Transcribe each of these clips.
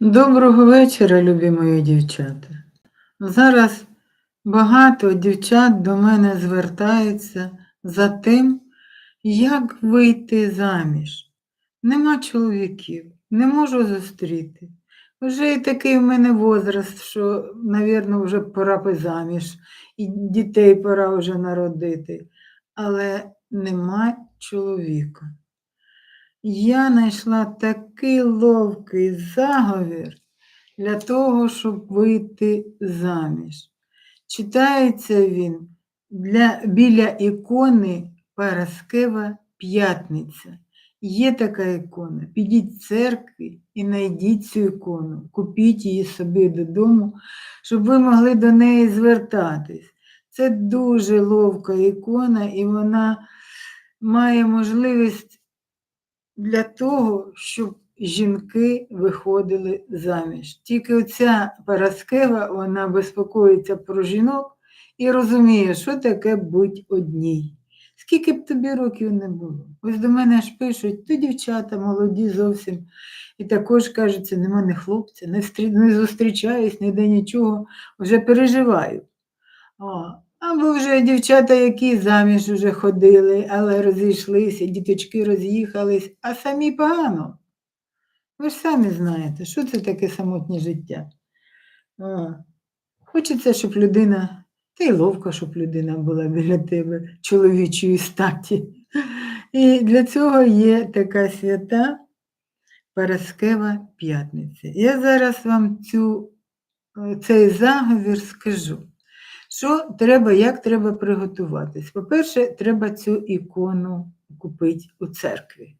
Доброго вечора, любі мої дівчата. Зараз багато дівчат до мене звертаються за тим, як вийти заміж. Нема чоловіків, не можу зустріти. Вже і такий в мене возраст, що, навірно, вже пора би заміж, і дітей пора вже народити, але нема чоловіка. Я знайшла такий ловкий заговір для того, щоб вийти заміж. Читається він для, біля ікони Параскева П'ятниця. Є така ікона. Підіть в церкві і знайдіть цю ікону, купіть її собі додому, щоб ви могли до неї звертатись. Це дуже ловка ікона, і вона має можливість для того, щоб жінки виходили заміж. Тільки оця Параскева, вона безпокоїться про жінок і розуміє, що таке бути одній. Скільки б тобі років не було. Ось до мене ж пишуть, то дівчата молоді зовсім. І також кажуть, нема не хлопця, не, зустрічаюсь, ніде нічого, вже переживаю. Або вже дівчата, які заміж вже ходили, але розійшлися, діточки роз'їхались, а самі погано. Ви ж самі знаєте, що це таке самотнє життя. О, хочеться, щоб людина, та й ловка, щоб людина була біля тебе, чоловічої статі. І для цього є така свята Параскева П'ятниця. Я зараз вам цю, е, цей заговір скажу. Що треба, як треба приготуватись? По-перше, треба цю ікону купити у церкві,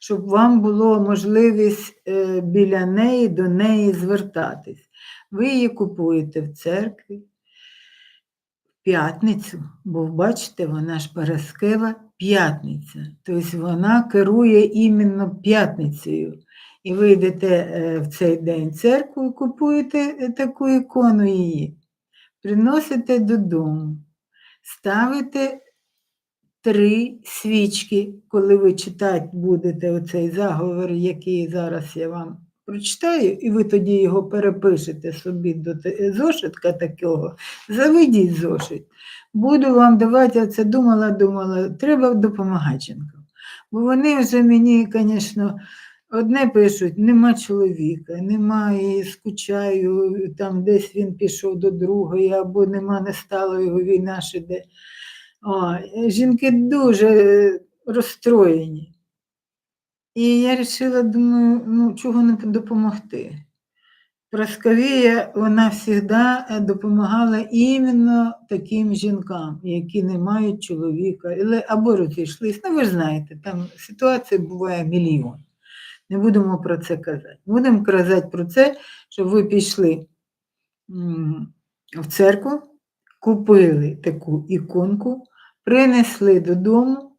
щоб вам було можливість е, біля неї до неї звертатись. Ви її купуєте в церкві в п'ятницю, бо бачите, вона ж Параскева п'ятниця. Тобто вона керує іменно п'ятницею. І ви йдете е, в цей день в церкву і купуєте е, таку ікону її приносите додому, ставите три свічки, коли ви читати будете оцей заговор, який зараз я вам прочитаю, і ви тоді його перепишете собі до зошитка такого, заведіть зошит. Буду вам давати, я це думала, думала, треба допомагати жінкам. Бо вони вже мені, звісно, Одне пишуть, нема чоловіка, немає, скучаю, там десь він пішов до другої, або нема, не стало його війна ще де. О, жінки дуже е, розстроєні. І я вирішила, думаю, ну чого не допомогти. Прасковія, вона завжди допомагала іменно таким жінкам, які не мають чоловіка, або розійшлись. Ну, ви ж знаєте, там ситуацій буває мільйон. Не будемо про це казати. Будемо казати про це, щоб ви пішли в церкву, купили таку іконку, принесли додому,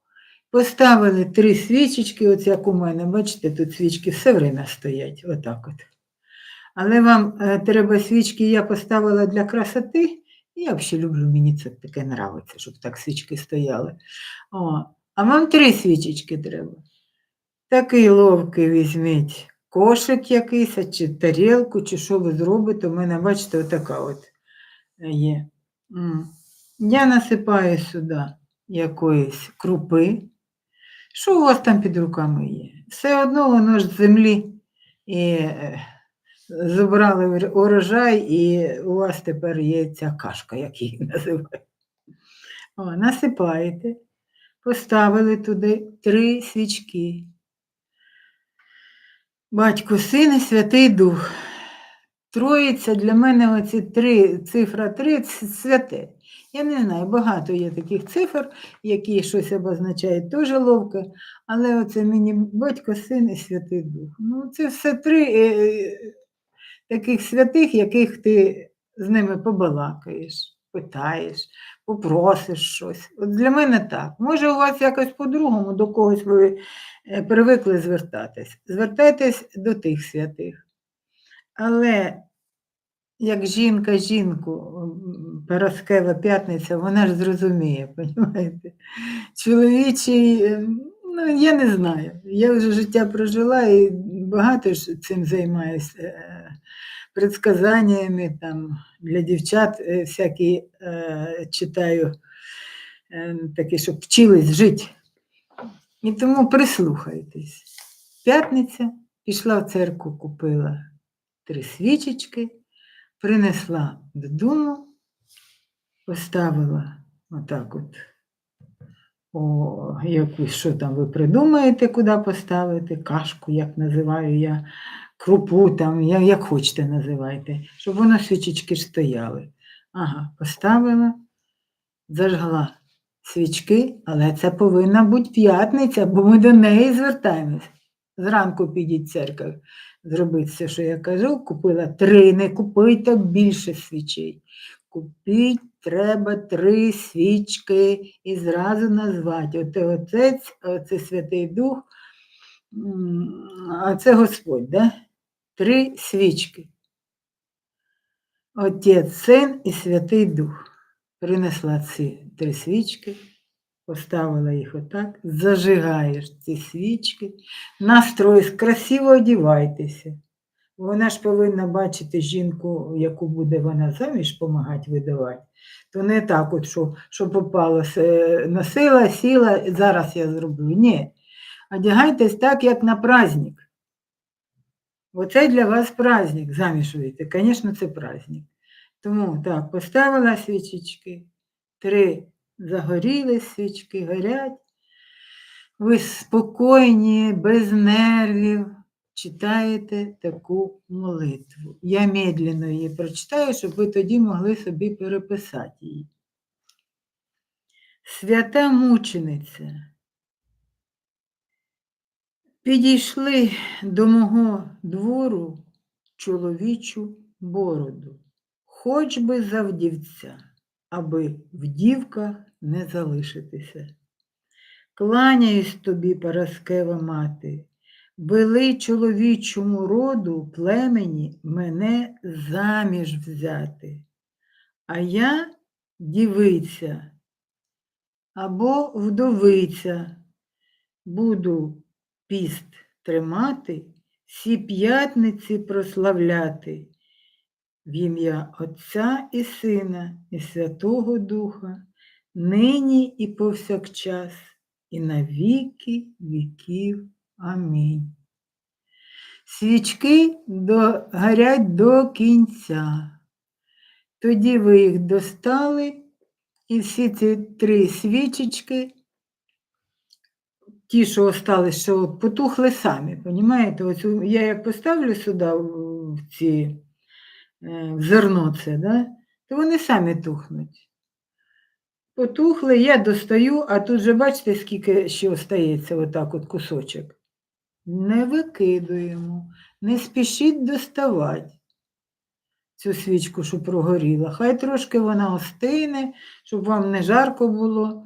поставили три свічечки, от як у мене, бачите, тут свічки все время стоять, отак от. Але вам е, треба свічки, я поставила для красоти. Я взагалі люблю, мені це таке нравиться, щоб так свічки стояли. О, а вам три свічечки треба. Такий ловкий візьміть кошик якийсь, чи тарілку, чи що ви зробите. У мене, бачите, отака от е, є. Я насипаю сюди якоїсь крупи. Що у вас там під руками є? Все одно воно ж з землі і е, забрали урожай, і у вас тепер є ця кашка, як її називають. О, насипаєте, поставили туди три свічки. Батько, Син і Святий Дух. Троїця для мене оці три, цифра три це святе. Я не знаю, багато є таких цифр, які щось обозначають, теж ловко, але оце мені батько, син і Святий Дух. Ну, це все три е, таких святих, яких ти з ними побалакаєш, питаєш, попросиш щось. От для мене так. Може, у вас якось по-другому до когось ви е, привикли звертатись. Звертайтесь до тих святих. Але як жінка жінку, Параскева п'ятниця, вона ж зрозуміє, розумієте? Чоловічий, е, ну я не знаю. Я вже життя прожила і багато ж цим займаюся. Предсказаннями там, для дівчат е, всякі е, читаю е, такі, щоб вчились жити. І тому прислухайтесь. П'ятниця пішла в церкву, купила три свічечки, принесла додому, поставила отак от. О, якусь, що там ви придумаєте, куди поставити, кашку, як називаю я, крупу там, як хочете називайте, щоб воно свічечки стояли. Ага, поставила, зажгла свічки, але це повинна бути п'ятниця, бо ми до неї звертаємось. Зранку підіть в церкву, зробіть все, що я кажу, купила три, не купуйте більше свічей. Купіть треба три свічки і зразу назвати. Оте Отець, оце Святий Дух, а це Господь, да? Три свічки. Отець, Син і Святий Дух. Принесла ці три свічки, поставила їх отак, зажигаєш ці свічки, настрой, красиво одівайтеся. Вона ж повинна бачити жінку, яку буде вона заміж допомагати видавати. То не так, от, що, що попало, носила, сіла, зараз я зроблю. Ні. Одягайтесь так, як на праздник. Оце для вас праздник, заміж вийти. Звісно, це праздник. Тому так, поставила свічечки, три загоріли свічки, горять. Ви спокійні, без нервів читаєте таку молитву. Я медленно її прочитаю, щоб ви тоді могли собі переписати її. Свята мучениця. Підійшли до мого двору чоловічу бороду, хоч би за вдівця, аби в дівках не залишитися. Кланяюсь тобі, Параскева мати, вели чоловічому роду племені мене заміж взяти, а я дівиця або вдовиця, буду піст тримати, всі п'ятниці прославляти в ім'я Отця і Сина і Святого Духа, нині і повсякчас, і на віки віків. Амінь. Свічки горять до кінця. Тоді ви їх достали, і всі ці три свічечки, ті, що остались, що потухли самі, понімаєте? Ось я як поставлю сюди в ці е, в зерно це, да? то вони самі тухнуть. Потухли, я достаю, а тут же бачите, скільки ще остається отак от кусочок. Не викидуємо, не спішіть доставати цю свічку, що прогоріла. Хай трошки вона остине, щоб вам не жарко було.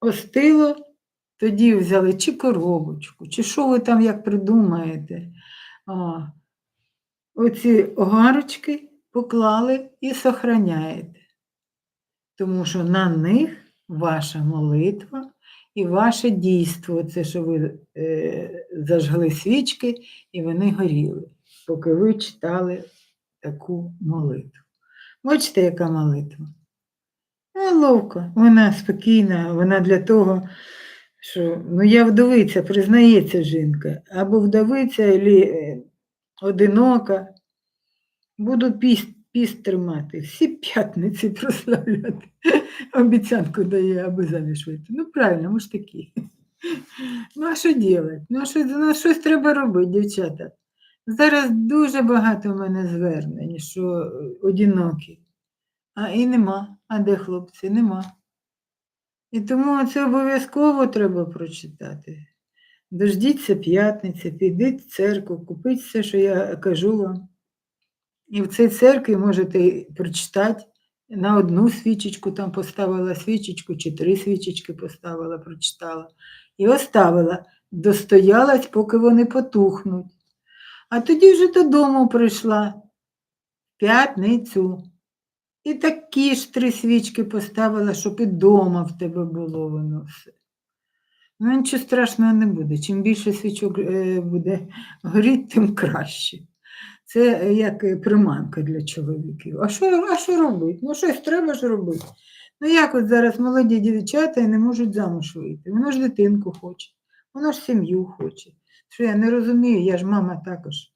Остило, тоді взяли чи коробочку, чи що ви там як придумаєте. А, оці огарочки поклали і сохраняєте. Тому що на них ваша молитва і ваше дійство, це що ви е, зажгли свічки і вони горіли, поки ви читали таку молитву. Бачите, яка молитва? А, ловко, вона спокійна, вона для того, що ну, я вдовиця, признається жінка, або вдовиця, або одинока. Буду піст, піст тримати, всі п'ятниці прославляти. Обіцянку дає, аби заміж вийти. Ну, правильно, ми ж такі. Ну, а що робити? Ну, що, ну, щось треба робити, дівчата. Зараз дуже багато в мене звернень, що е, одинокі. А і нема. А де хлопці? Нема. І тому це обов'язково треба прочитати. Дождіться п'ятниці, підіть в церкву, купіть все, що я кажу вам. І в цій церкві можете прочитати. На одну свічечку там поставила свічечку, чи три свічечки поставила, прочитала. І оставила, достоялась, поки вони потухнуть. А тоді вже додому прийшла в п'ятницю. І такі ж три свічки поставила, щоб і дома в тебе було воно все. Ну, нічого страшного не буде. Чим більше свічок е, буде горіти, тим краще. Це е, як е, приманка для чоловіків. А що, а що робити? Ну, щось треба ж робити. Ну як от зараз молоді дівчата і не можуть замуж вийти. Воно ж дитинку хоче, воно ж сім'ю хоче. Що я не розумію, я ж мама також.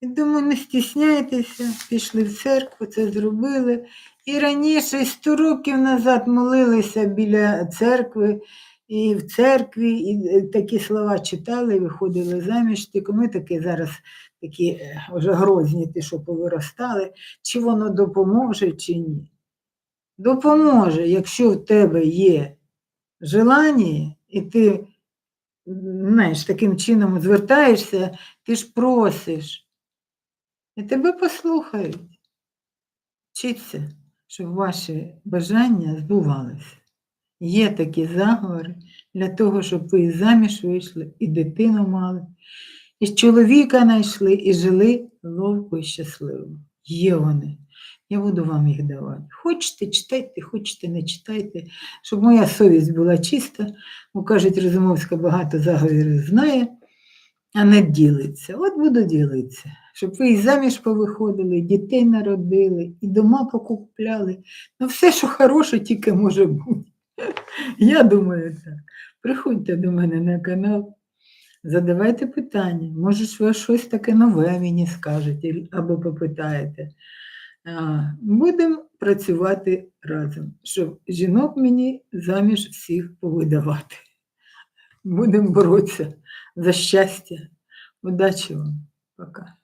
І думаю, не стісняйтеся, пішли в церкву, це зробили. І раніше, сто років назад молилися біля церкви, і в церкві, і е, такі слова читали, виходили заміж. Тільки ми такі зараз такі е, вже грозні, ті, що повиростали, чи воно допоможе, чи ні. Допоможе, якщо в тебе є желання, і ти знаєш, таким чином звертаєшся, ти ж просиш. І тебе послухають. Вчіться, щоб ваші бажання збувалися. Є такі заговори для того, щоб ви і заміж вийшли, і дитину мали, і чоловіка знайшли, і жили ловко і щасливо. Є вони. Я буду вам їх давати. Хочете, читайте, хочете, не читайте, щоб моя совість була чиста. Бо кажуть, Розумовська багато заговорів знає, а не ділиться. От буду ділитися, щоб ви і заміж повиходили, дітей народили, і дома покупляли. Ну, все, що хороше, тільки може бути. Я думаю так. Приходьте до мене на канал, задавайте питання. Може, ви щось таке нове мені скажете або попитаєте. Будемо працювати разом, щоб жінок мені заміж всіх повидавати. Будемо боротися за щастя. Удачі вам. Пока.